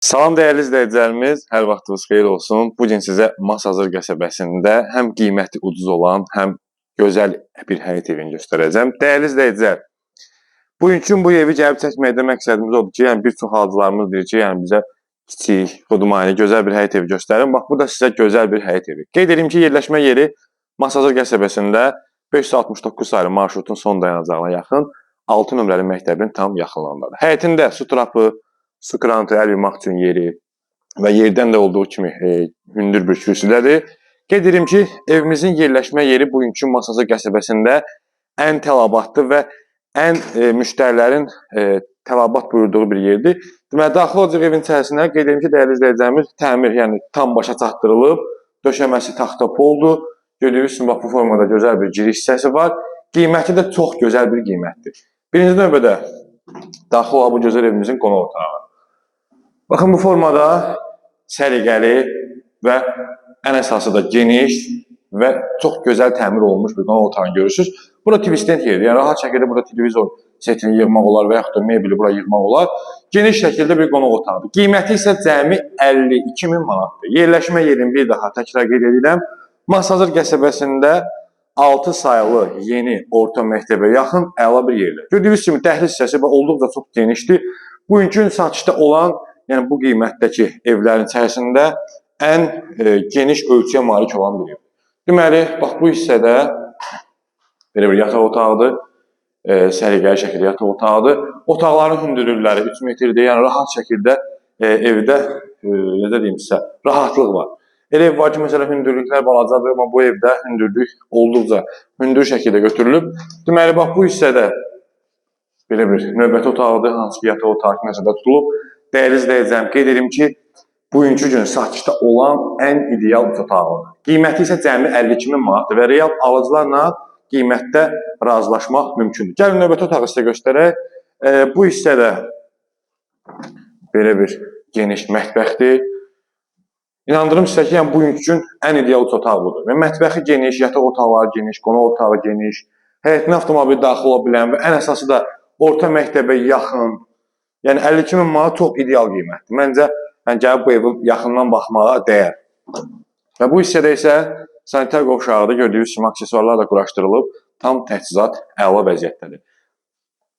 Salam dəyərli izləyicilərimiz, hər vaxtınız xeyir olsun. Bu gün sizə Masazır qəsəbəsində həm qiyməti ucuz olan, həm gözəl bir həyət evini göstərəcəm. Dəyərli izləyicilər, bugünkü bu evi gəlib çəkməkdə məqsədimiz odur ki, yəni bir çox halılarımız deyir ki, yəni bizə kiçik, xudmani, gözəl bir həyət evi göstərin. Bax, bu da sizə gözəl bir həyət evi. Qeyd edim ki, yerləşmə yeri Masazır qəsəbəsində 569 sayılı marşrutun son dayanacağına yaxın 6 nömrəli məktəbin tam yaxınlığındadır. Həyətində su trapı, su krantı əl yumaq üçün yeri və yerdən də olduğu kimi e, hündür bir kürsüdədir. Qeyd edirəm ki, evimizin yerləşmə yeri bugünkü Masazır qəsəbəsində ən tələbatlı və ən e, müştərilərin e, tələbat buyurduğu bir yerdir. Deməli, daxil olacaq evin içərisinə qeyd edirəm ki, dəyərli izləyicilərimiz, təmir, yəni tam başa çatdırılıb, döşəməsi taxta poldur. Gördüyünüz kimi bax bu formada gözəl bir giriş hissəsi var. Qiyməti də çox gözəl bir qiymətdir. Birinci növbədə daxil olan bu gözəl evimizin qonaq otağı. Baxın bu formada səliqəli və ən əsası da geniş və çox gözəl təmir olunmuş bir qonaq otağını görürsüz. Bura TV stand yeridir. Yəni rahat şəkildə burada televizor setini yığmaq olar və yaxud da mebeli bura yığmaq olar. Geniş şəkildə bir qonaq otağıdır. Qiyməti isə cəmi 52 min manatdır. Yerləşmə yerini bir daha təkrar qeyd edirəm. Masazır qəsəbəsində 6 sayılı yeni orta məktəbə yaxın əla bir yerdir. Gördüyünüz kimi dəhliz hissəsi və olduqca çox genişdir. Bugünkü gün satışda olan, yəni bu qiymətdəki evlərin içərisində ən e, geniş ölçüyə malik olan bir ev. Deməli, bax bu hissədə belə bir yataq otağıdır. E, səliqəli şəkildə yataq otağıdır. Otaqların hündürlükləri 3 metrdir. Yəni rahat şəkildə e, evdə e, necə deyim sizə, rahatlıq var. Elə ev var ki, məsələn, hündürlüklər balacadır, amma bu evdə hündürlük olduqca hündür şəkildə götürülüb. Deməli, bax bu hissədə belə bir növbəti otağıdır, hansı ki, yataq otağı kimi nəzərdə tutulub. Dəyərli izləyicəm, qeyd edim ki, bugünkü gün satışda olan ən ideal otaqlıdır. Qiyməti isə cəmi 52 min manatdır və real alıcılarla qiymətdə razılaşmaq mümkündür. Gəlin növbəti otağı sizə göstərək. E, bu hissədə belə bir geniş mətbəxdir. İnandırım sizə ki, yəni bugünkü gün ən ideal üç otaq budur. Və mətbəxi geniş, yataq otaqları geniş, qonaq otağı geniş, həyətinə avtomobil daxil ola bilən və ən əsası da orta məktəbə yaxın. Yəni 52 min manat çox ideal qiymətdir. Məncə yəni gəlib bu evi yaxından baxmağa dəyər. Və bu hissədə isə sanitar qovşağı da gördüyünüz kimi aksesuarlarla quraşdırılıb, tam təchizat əla vəziyyətdədir.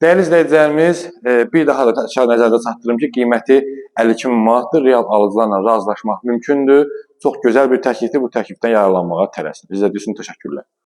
Dəyərli izləyicilərimiz, e, bir daha da təkrar nəzərdə çatdırım ki, qiyməti 52 min manatdır. Real alıcılarla razılaşmaq mümkündür. Çox gözəl bir təklifdir. Bu təklifdən yararlanmağa tələsin. İzlədiyiniz üçün təşəkkürlər.